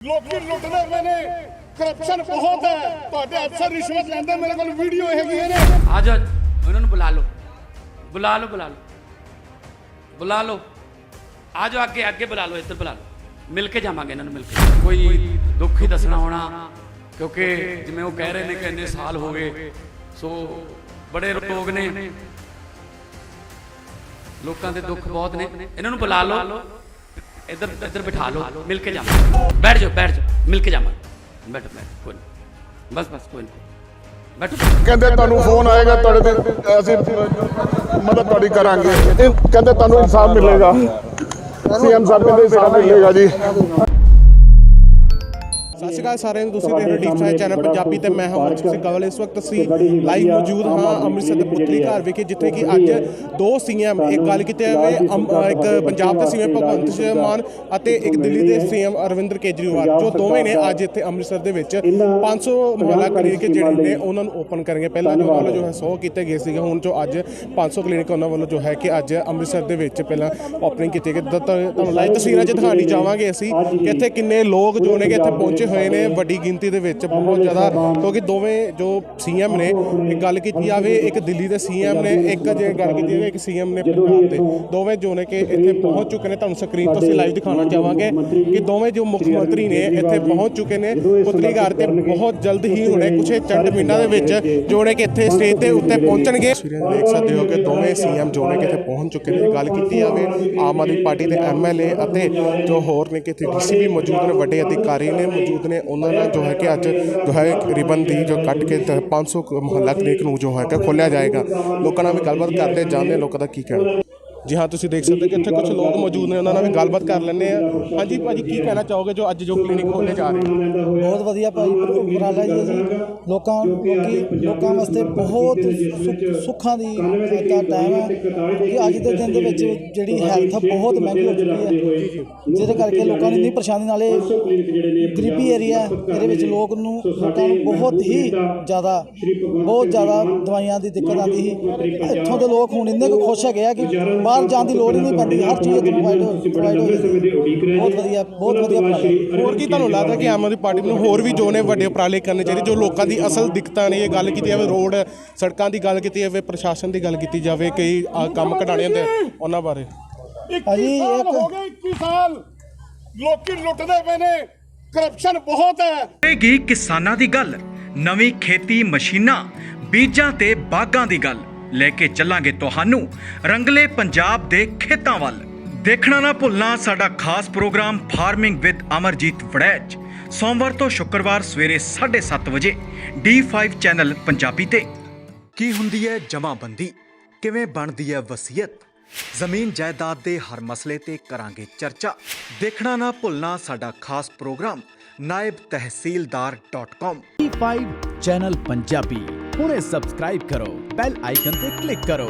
ਲੋਕੀ ਲੁੱਟਦੇ ਪਏ ਨੇ। ਕਰਪਸ਼ਨ ਬਹੁਤ ਹੈ। ਤੁਹਾਡੇ ਅਫਸਰ ਰਿਸ਼ਵਤ ਲੈਂਦੇ, ਮੇਰੇ ਕੋਲ ਵੀਡੀਓ ਹੈਗੀਆਂ ਨੇ। ਆ ਜਾ ਉਹਨਾਂ ਨੂੰ ਬੁਲਾ ਲਓ। ਬੁਲਾ ਲਓ ਬੁਲਾ ਲਓ। ਬੁਲਾ ਲਓ। ਆ ਜਾਓ ਅੱਗੇ ਅੱਗੇ ਬੁਲਾ ਲਓ, ਇੱਧਰ ਬੁਲਾ ਲਓ। ਮਿਲ ਕੇ ਜਾਵਾਂਗੇ ਇਹਨਾਂ ਨੂੰ ਮਿਲ ਕੇ। ਕੋਈ ਦੁੱਖ ਹੀ ਦੱਸਣਾ ਹੋਣਾ, ਕਿਉਂਕਿ ਜਿਵੇਂ ਉਹ ਕਹਿ ਰਹੇ ਨੇ ਕਿ ਇੰਨੇ ਸਾਲ ਹੋ ਗਏ, ਸੋ ਬੜੇ ਲੋਕ ਨੇ। ਲੋਕਾਂ ਦੇ ਦੁੱਖ ਬਹੁਤ ਨੇ। ਇਹਨਾਂ ਨੂੰ ਬੁਲਾ ਲਓ। ਇੱਧਰ ਇੱਧਰ ਬਿਠਾ ਲਓ ਮਿਲ ਕੇ ਜਾਵਾਂਗੇ। ਬੈਠ ਜਾਓ ਬੈਠ ਜਾਓ ਮਿਲ ਕੇ ਜਾਵਾਂਗੇ। ਬੈਠੋ ਬੈਠੋ ਕੋਈ ਨਹੀਂ। ਬਸ ਬਸ ਕੋਈ ਨਹੀਂ। ਬੈਠੋ। ਕਹਿੰਦੇ ਤੁਹਾਨੂੰ ਫੋਨ ਆਏਗਾ ਤੁਹਾਡੇ ਤੇ ਅਸੀਂ ਮਦਦ ਤੁਹਾਡੀ ਕਰਾਂਗੇ। ਇਹ ਕਹਿੰਦੇ ਤੁਹਾਨੂੰ ਇਨਸਾਫ ਮਿਲੇਗਾ। ਸੀਐਮ ਸਾਹਿਬ ਕਹਿੰਦੇ ਇਨਸਾਫ ਮਿਲੇਗਾ ਜੀ। ਸ਼੍ਰੀ ਅਕਾਲ ਸਾਰਿਆਂ ਨੂੰ ਤੁਸੀਂ ਦੇਖ ਰਹੇ ਡੀਪ ਸਾਇੰਸ ਚੈਨਲ ਪੰਜਾਬੀ ਤੇ ਮੈਂ ਹਾਂ ਮਨਜੀਤ ਸਿੰਘ ਇਸ ਵਕਤ ਅਸੀਂ ਲਾਈਵ ਮੌਜੂਦ ਹਾਂ ਅੰਮ੍ਰਿਤਸਰ ਦੇ ਪੁਤਲੀ ਘਰ ਵਿਖੇ ਜਿੱਥੇ ਕਿ ਅੱਜ ਦੋ ਸੀਐਮ ਇੱਕ ਗੱਲ ਕੀਤੀ ਜਾਵੇ ਇੱਕ ਪੰਜਾਬ ਦੇ ਸੀਐਮ ਭਗਵੰਤ ਮਾਨ ਅਤੇ ਇੱਕ ਦਿੱਲੀ ਦੇ ਸੀਐਮ ਅਰਵਿੰਦਰ ਕੇਜਰੀਵਾਲ ਜੋ ਦੋਵੇਂ ਨੇ ਅੱਜ ਇੱਥੇ ਅੰਮ੍ਰਿਤਸਰ ਦੇ ਵਿੱਚ 500 ਮੁਹੱਲਾ ਕਲੀਨਿਕ ਜਿਹੜੇ ਨੇ ਉਹਨਾਂ ਨੂੰ ਓਪਨ ਕਰਨਗੇ ਪਹਿਲਾਂ ਜੋ ਵੱਲੋਂ ਜੋ ਹੈ 100 ਕੀਤੇ ਗਏ ਸੀਗੇ ਹੁਣ ਜੋ ਅੱਜ 500 ਕਲੀਨਿਕ ਉਹਨਾਂ ਵੱਲੋਂ ਜੋ ਹੈ ਕਿ ਅੱਜ ਅੰਮ੍ਰਿਤਸਰ ਦੇ ਵਿੱਚ ਪਹਿਲਾਂ ਓਪਨਿੰਗ ਕੀਤੀ ਗਈ ਤੁਹਾਨੂੰ ਲਾਈਵ ਤਸਵੀਰਾਂ 'ਚ ਦਿਖਾਣੀ ਚਾਹਾਂਗੇ ਅਸੀਂ ਕਿ ਇੱਥੇ ਕਿੰਨੇ ਲੋਕ ਜੋ ਨੇ ਕਿ ਇੱਥੇ ਪਹੁੰਚੇ ਹੋਏ ਨੇ ਵੱਡੀ ਗਿਣਤੀ ਦੇ ਵਿੱਚ ਬਹੁਤ ਜ਼ਿਆਦਾ ਕਿਉਂਕਿ ਦੋਵੇਂ ਜੋ ਸੀਐਮ ਨੇ ਇੱਕ ਗੱਲ ਕੀਤੀ ਜਾਵੇ ਇੱਕ ਦਿੱਲੀ ਦੇ ਸੀਐਮ ਨੇ ਇੱਕ ਜੇ ਗੱਲ ਕੀਤੀ ਜਾਵੇ ਇੱਕ ਸੀਐਮ ਨੇ ਪੰਜਾਬ ਦੇ। ਦੋਵੇਂ ਜੋ ਨੇ ਕਿ ਇੱਥੇ ਪਹੁੰਚ ਚੁੱਕੇ ਨੇ ਤੁਹਾਨੂੰ ਸਕਰੀਨ ਤੋਂ ਅਸੀਂ ਲਾਈਵ ਦਿਖਾਉਣਾ ਚਾਹਾਂਗੇ ਕਿ ਦੋਵੇਂ ਜੋ ਮੁੱਖ ਮੰਤਰੀ ਨੇ ਇੱਥੇ ਪਹੁੰਚ ਚੁੱਕੇ ਨੇ ਪੁਤਲੀ ਘਰ ਤੇ ਬਹੁਤ ਜਲਦ ਹੀ ਹੁਣੇ ਕੁਛ ਚੰਦ ਮਿੰਟਾਂ ਦੇ ਵਿੱਚ ਜੋ ਨੇ ਕਿ ਇੱਥੇ ਸਟੇਜ ਦੇ ਉੱਤੇ ਪਹੁੰਚਣਗੇ। ਦੇਖ ਸਕਦੇ ਹੋ ਕਿ ਦੋਵੇਂ ਸੀਐਮ ਜੋ ਨੇ ਕਿ ਇੱਥੇ ਪਹੁੰਚ ਚੁੱਕੇ ਨੇ। ਗੱਲ ਕੀਤੀ ਜਾਵੇ ਆਮ ਆਦਮੀ ਪਾਰਟੀ ਦੇ ਐਮਐਲਏ ਅਤੇ ਜੋ ਹੋਰ ਨੇ ਕਿ ਇੱਥੇ ਡੀਸੀ ਵੀ ਮੌਜੂਦ ਨੇ ਵੱਡੇ ਅਧਿਕਾਰੀ ਨੇ ਮੌਜੂਦ ਨੇ ਉਹਨਾਂ ਨਾਲ ਜੋ ਹੈ ਕਿ ਅੱਜ ਜੋ ਹੈ ਰਿਬਨ ਦੀ ਜੋ ਕੱਟ ਕੇ ਤੇ 500 ਮੁਹੱਲਾ ਕਲੀਨਿਕ ਨੂੰ ਜੋ ਹੈ ਕਿ ਖੋਲਿਆ ਜਾਏਗਾ। ਲੋਕਾਂ ਨਾਲ ਵੀ ਗੱਲਬਾਤ ਕਰਦੇ, ਜਾਣਦੇ ਲੋਕਾਂ ਦਾ ਕੀ ਕਹਿਣਾ। ਜੀ ਹਾਂ, ਤੁਸੀਂ ਦੇਖ ਸਕਦੇ ਹੋ ਕਿ ਇੱਥੇ ਕੁਝ ਲੋਕ ਮੌਜੂਦ ਨੇ, ਉਹਨਾਂ ਨਾਲ ਵੀ ਗੱਲਬਾਤ ਕਰ ਲੈਂਦੇ ਆ ਹਾਂਜੀ ਭਾਜੀ, ਕੀ ਕਹਿਣਾ ਚਾਹੋਗੇ ਜੋ ਅੱਜ ਜੋ ਕਲੀਨਿਕ ਖੋਲੇ ਜਾ ਰਹੇ ਬਹੁਤ ਵਧੀਆ ਭਾਈ ਉਪਰਾਲਾ ਜੀ ਜੀ। ਲੋਕਾਂ ਲੋਕੀ ਲੋਕਾਂ ਵਾਸਤੇ ਬਹੁਤ ਸੁੱਖ- ਸੁੱਖਾਂ ਦੀ ਦਾ ਟਾਈਮ ਹੈ ਕਿ ਅੱਜ ਦੇ ਦਿਨ ਦੇ ਵਿੱਚ ਜਿਹੜੀ ਹੈਲਥ ਬਹੁਤ ਮਹਿੰਗੀ ਹੋ ਚੁੱਕੀ ਹੈ। ਜਿਹਦੇ ਕਰਕੇ ਲੋਕਾਂ ਨੂੰ ਇੰਨੀ ਪਰੇਸ਼ਾਨੀ ਨਾਲੇ ਗਰੀਬੀ ਏਰੀਆ ਇਹਦੇ ਵਿੱਚ ਲੋਕ ਨੂੰ, ਲੋਕਾਂ ਨੂੰ ਬਹੁਤ ਹੀ ਜ਼ਿਆਦਾ, ਬਹੁਤ ਜ਼ਿਆਦਾ ਦਵਾਈਆਂ ਦੀ ਦਿੱਕਤ ਆਉਂਦੀ ਸੀ। ਇੱਥੋਂ ਦੇ ਲੋਕ ਹੁਣ ਇੰਨੇ ਕੁ ਖੁਸ਼ ਹੈਗੇ ਆ ਕਿ ਬਾਹਰ ਜਾਣ ਦੀ ਲੋੜ ਹੀ ਨਹੀਂ ਪੈਂਦੀ ਹਰ ਚੀਜ਼ ਇੱਥੋਂ ਪ੍ਰੋਵਾਈਡ ਹੋ ਪ੍ਰੋਵਾਈਡ ਹੋ ਜਾਂਦੀ ਹੈ। ਬਹੁਤ ਵਧੀਆ ਬਹੁਤ ਵਧੀਆ ਉਪਰਾਲਾ ਹੋਰ ਕੀ ਤੁਹਾਨੂੰ ਲੱਗਦਾ ਕਿ ਆਮ ਆਦਮੀ ਪਾਰਟੀ ਨੂੰ ਹੋਰ ਵੀ ਜੋ ਨੇ ਵੱਡੇ ਉਪਰਾਲੇ ਕਰਨੇ ਚਾਹੀਦੇ ਜੋ ਲੋਕਾਂ ਦੀ ਅਸਲ ਦਿੱਕਤਾਂ ਨੇ ਇਹ ਗੱਲ ਕੀਤੀ ਜਾਵੇ ਰੋਡ ਸੜਕਾਂ ਦੀ ਗੱਲ ਕੀਤੀ ਜਾਵੇ ਪ੍ਰਸ਼ਾਸਨ ਦੀ ਗੱਲ ਕੀਤੀ ਜਾਵੇ ਕਈ ਕੰਮ ਕਢਾਣੇ ਹੁੰਦੇ ਉਹਨਾਂ ਬਾਰੇ? ਭਾਜੀ, ਇੱਕ- ਹੋ ਗਏ 21 ਸਾਲ ਲੋਕੀ ਲੁੱਟਦੇ ਪਏ ਨੇ ਕਰਪਸ਼ਨ ਬਹੁਤ ਹੈ। ਹੋਏਗੀ ਕਿਸਾਨਾਂ ਦੀ ਗੱਲ ਨਵੀਂ ਖੇਤੀ ਮਸ਼ੀਨਾਂ ਬੀਜਾਂ ਤੇ ਬਾਗਾਂ ਦੀ ਗੱਲ। ਲੈ ਕੇ ਚੱਲਾਂਗੇ ਤੁਹਾਨੂੰ। ਰੰਗਲੇ ਪੰਜਾਬ ਦੇ ਖੇਤਾਂ ਵੱਲ। ਦੇਖਣਾ ਨਾ ਭੁੱਲਣਾ ਸਾਡਾ ਖਾਸ programme farming with Amarjeet Waraich. ਸੋਮਵਾਰ ਤੋਂ ਸ਼ੁੱਕਰਵਾਰ ਸਵੇਰੇ 7:30 ਵਜੇ D5 ਚੈਨਲ ਪੰਜਾਬੀ ਤੇ। ਕੀ ਹੁੰਦੀ ਹੈ ਜਮਾਬੰਦੀ? ਕਿਵੇਂ ਬਣਦੀ ਹੈ ਵਸੀਅਤ? ਜ਼ਮੀਨ ਜਾਇਦਾਦ ਦੇ ਹਰ ਮਸਲੇ ਤੇ ਕਰਾਂਗੇ ਚਰਚਾ। ਦੇਖਣਾ ਨਾ ਭੁੱਲਣਾ ਸਾਡਾ ਖਾਸ ਪ੍ਰੋਗਰਾਮ naibtehsildar.com ਟੀ5 ਚੈਨਲ ਪੰਜਾਬੀ। ਹੁਣੇ ਸਬਸਕ੍ਰਾਈਬ ਕਰੋ ਬੈਲ ਆਈਕਨ ਤੇ ਕਲਿੱਕ ਕਰੋ।